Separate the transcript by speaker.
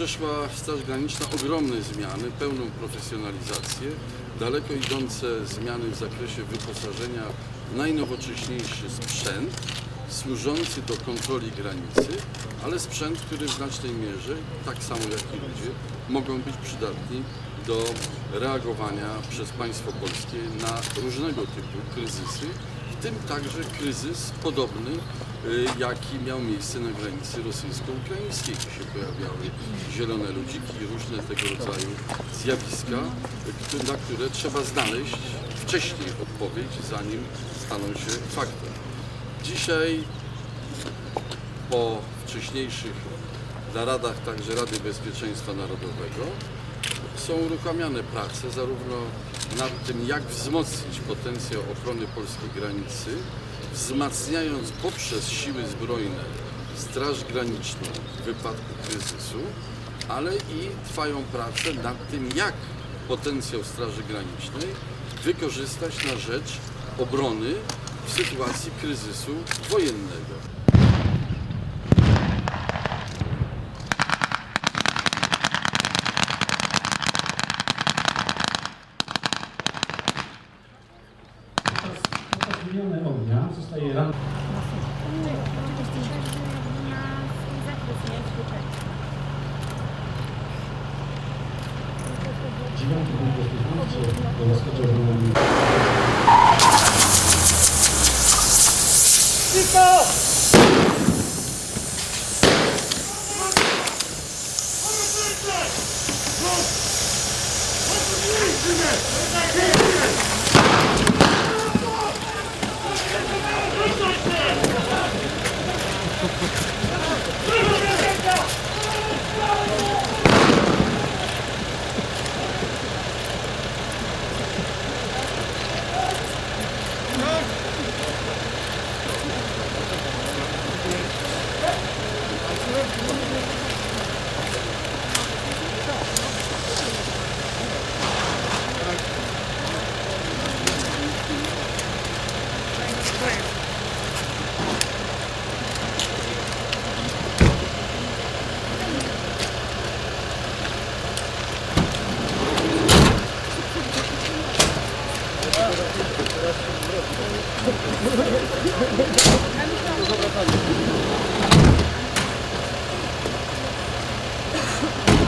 Speaker 1: Przeszła Straż Graniczna ogromne zmiany, pełną profesjonalizację, daleko idące zmiany w zakresie wyposażenia w najnowocześniejszy sprzęt służący do kontroli granicy, ale sprzęt, który w znacznej mierze, tak samo jak i ludzie, mogą być przydatni do reagowania przez państwo polskie na różnego typu kryzysy, w tym także kryzys podobny, y, jaki miał miejsce na granicy rosyjsko-ukraińskiej, gdzie się pojawiały zielone ludziki i różne tego rodzaju zjawiska, y, na które trzeba znaleźć wcześniej odpowiedź, zanim staną się faktem. Dzisiaj po wcześniejszych naradach także Rady Bezpieczeństwa Narodowego są uruchamiane prace zarówno nad tym, jak wzmocnić potencjał ochrony polskiej granicy, wzmacniając poprzez siły zbrojne Straż Graniczną w wypadku kryzysu, ale i trwają prace nad tym, jak potencjał Straży Granicznej wykorzystać na rzecz obrony w sytuacji kryzysu wojennego.
Speaker 2: Miniony ognia zostaje rano. Dziewiąty punkt bezpieczności do zaskoczenia ognia. Cicho! Let's go! Thank you.